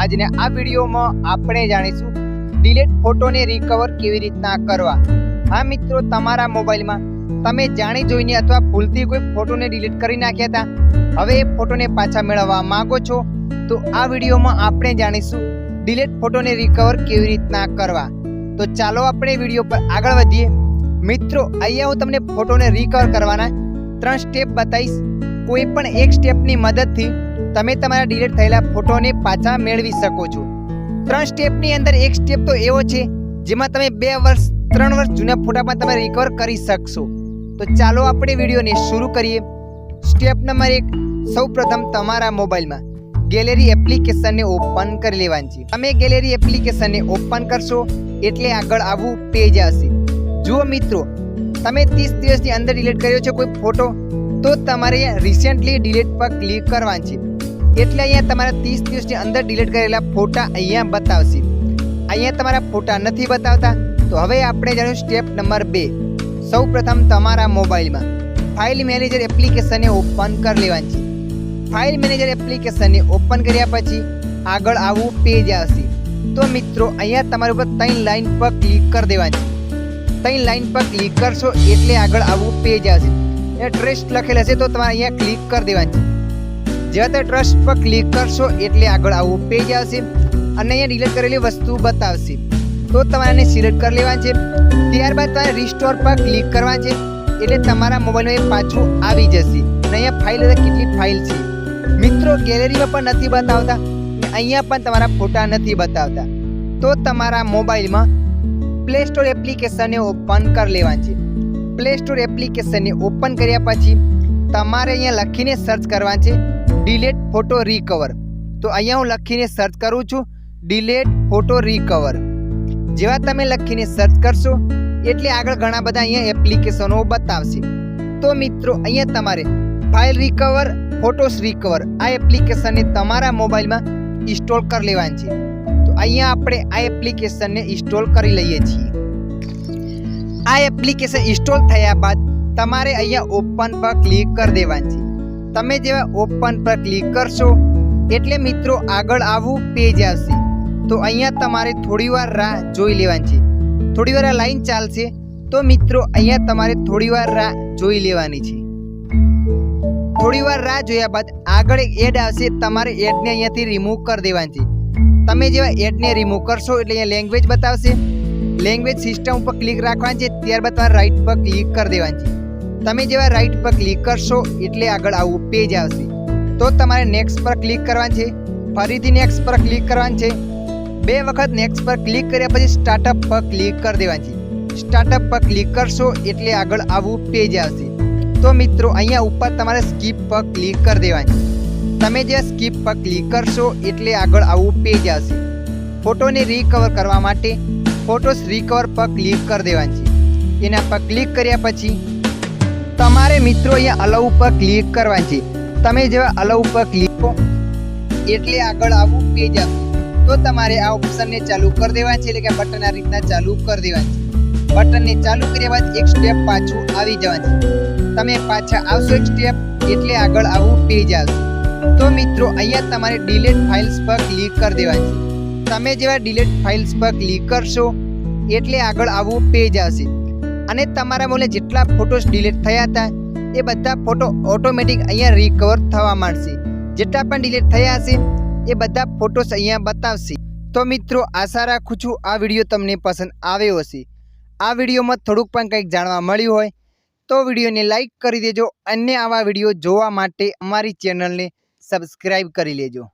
આજના આ વિડીયોમાં આપણે જાણીશું ડિલેટ ફોટોને રિકવર કેવી રીતના કરવા. હા મિત્રો, તમારા મોબાઈલમાં તમે જાણી જોઈને અથવા ભૂલથી કોઈ ફોટોને ડિલીટ કરી નાખ્યા હતા હવે એ ફોટોને પાછા મેળવવા માંગો છો? તો આ વિડીયોમાં આપણે જાણીશું ડિલેટ ફોટોને રિકવર કેવી રીતના કરવા. તો ચાલો આપણે વીડિયો પર આગળ વધીએ. મિત્રો, અહીંયા હું તમને ફોટોને રિકવર કરવાના ત્રણ સ્ટેપ બતાવીશ. કોઈ પણ એક સ્ટેપની મદદથી તમે તમારા ડિલીટ થયેલા ફોટોને પાછા મેળવી શકો છો. ત્રણ સ્ટેપની અંદર એક સ્ટેપ તો એવો છે, જેમાં તમે બે વર્ષ, ત્રણ વર્ષ જૂના ફોટામાં તમે રિકવર કરી શકશો. તો ચાલો આપણે વિડીયોને શરૂ કરીએ. સ્ટેપ નંબર એક, સૌપ્રથમ તમારા મોબાઈલમાં ગેલેરી એપ્લિકેશનને ઓપન કરી લેવાની છે. તમે ગેલેરી એપ્લિકેશનને ઓપન કરશો, એટલે આગળ આવું પેજ આવશે જુઓ મિત્રો, તમે ત્રીસ દિવસની અંદર ડિલીટ કર્યો છે કોઈ ફોટો, તો તમારે રિસેન્ટલી ડિલીટ પર ક્લિક કરવાની છે. એટલે અહીંયા તમારા ત્રીસ દિવસની અંદર ડિલીટ કરેલા ફોટા અહીંયા બતાવશે. અહીંયા તમારા ફોટા નથી બતાવતા, તો હવે આપણે જાણ્યું સ્ટેપ નંબર બે. સૌ પ્રથમ તમારા મોબાઈલમાં ફાઇલ મેનેજર એપ્લિકેશનને ઓપન કરી લેવાની છે. ફાઇલ મેનેજર એપ્લિકેશનને ઓપન કર્યા પછી આગળ આવું પેજ આવશે. તો મિત્રો, અહીંયા તમારે ઉપર ત્રણ લાઈન પર ક્લિક કરી દેવાની ત્રણ લાઇન પર ક્લિક કરશો એટલે આગળ આવું પેજ આવશે. એ ટ્રસ્ટ લખેલ હશે તો તમારે અહીંયા ક્લિક કરી દેવાની છે. જેવા તે ટ્રસ્ટ પર ક્લિક કરશો એટલે આગળ આવું પેજ આવશે અને અહીંયા ડિલીટ કરેલી વસ્તુ બતાવશે. તો તમારે સિલેક્ટ કરી લેવાનું છે. ત્યારબાદ તમારે રિસ્ટોર પર ક્લિક કરવાનું છે. એટલે તમારા મોબાઈલમાં એ પાછું આવી જશે. અને અહીંયા ફાઇલ કેટલી ફાઇલ છે. મિત્રો ગેલેરીમાં પણ નથી બતાવતા. અહીંયા પણ તમારા ફોટા નથી બતાવતા. તો તમારા મોબાઈલમાં પ્લે સ્ટોર એપ્લિકેશનને ઓપન કરી લેવાની છે. પ્લે સ્ટોર એપ્લિકેશનને ઓપન કર્યા પછી તમારે અહીંયા લખીને સર્ચ કરવાનું છે. ડિલેટ ફોટો રિકવર તો અહીંયા હું લખીને સર્ચ કરું છું ડિલેટ ફોટો રિકવર જેવા તમે લખીને સર્ચ કરશો, એટલે આગળ ઘણા બધા અહીંયા એપ્લિકેશનો બતાવશે. તો મિત્રો, અહીંયા તમારે ફાઇલ રિકવર ફોટોસ રિકવર આ એપ્લિકેશનને તમારા મોબાઈલમાં ઇન્સ્ટોલ કરી લેવાની છે. તો અહીંયા આપણે આ એપ્લિકેશનને ઇન્સ્ટોલ કરી લઈએ છીએ. આ એપ્લિકેશન ઇન્સ્ટોલ થયા બાદ તમારે અહીંયા ઓપન પર ક્લિક કરી દેવાની છે. તમે જેવા ઓપન પર ક્લિક કરશો, એટલે મિત્રો આગળ આવું પેજ આવશે. તો અહીંયા તમારે થોડીવાર રાહ જોઈ લેવાની છે. થોડીવાર આ લાઈન ચાલશે, તો મિત્રો અહીંયા તમારે થોડીવાર રાહ જોઈ લેવાની છે. થોડીવાર રાહ જોયા બાદ આગળ એક એડ આવશે, તમારે એડને અહીંયાથી રિમૂવ કરી દેવાની છે. તમે જેવા એડને રિમૂવ કરશો, એટલે અહીંયા લેંગ્વેજ બતાવશે. લેંગ્વેજ સિસ્ટમ ઉપર ક્લિક રાખવાની છે, ત્યારબાદ તમારે રાઈટ પર ક્લિક કરી દેવાની છે. તમે જેવા રાઈટ પર ક્લિક કરશો એટલે આગળ આવું પેજ આવશે તો તમારે નેક્સ્ટ પર ક્લિક કરવાનું છે ફરીથી નેક્સ્ટ પર ક્લિક કરવાનું છે બે વખત નેક્સ્ટ પર ક્લિક કર્યા પછી સ્ટાર્ટઅપ પર ક્લિક કરી દેવાની છે સ્ટાર્ટઅપ પર ક્લિક કરશો એટલે આગળ આવું પેજ આવશે તો મિત્રો અહીંયા ઉપર તમારે સ્કીપ પર ક્લિક કરી દેવાની તમે જે સ્કીપ પર ક્લિક કરશો એટલે આગળ આવું પેજ આવશે ફોટોને રિકવર કરવા માટે ફોટોસ રિકવર પર ક્લિક કરી દેવાની છે એના પર ક્લિક કર્યા પછી તમારે મિત્રો અહીંયા અલાઉ ઉપર ક્લિક કરવાની છે. તમે જેવા અલાઉ ઉપર ક્લિક કરો, એટલે આગળ આવું પેજ આવશે તો તમારે આ ઓપ્શનને ચાલુ કરી દેવાનું છે, એટલે કે બટન આ રીતના ચાલુ કરી દેવાનું છે. બટનને ચાલુ કર્યા બાદ એક સ્ટેપ પાછું આવી જવાનું છે. તમે પાછા આવશો એક સ્ટેપ એટલે આગળ આવું પેજ આવશે તો મિત્રો, અહીંયા તમારે ડિલેટ ફાઇલ્સ પર ક્લિક કરી દેવાની છે. તમે જેવા ડિલેટ ફાઇલ્સ પર ક્લિક કરશો, એટલે આગળ આવું પેજ આવશે. અને તમારા મોલે જેટલા ફોટોસ ડિલીટ થયા હતા, એ બધા ફોટો ઓટોમેટિક અહીંયા રિકવર થવા માંડશે. જેટલા પણ ડિલીટ થયા હશે, એ બધા ફોટોસ અહીંયા બતાવશે. તો મિત્રો, આશા રાખું છું આ વીડિયો તમને પસંદ આવ્યો હશે. આ વિડીયોમાં થોડુંક પણ કંઈક જાણવા મળ્યું હોય, તો વિડીયોને લાઈક કરી દેજો અન્ય આવા વીડિયો જોવા માટે અમારી ચેનલને સબસ્ક્રાઈબ કરી લેજો.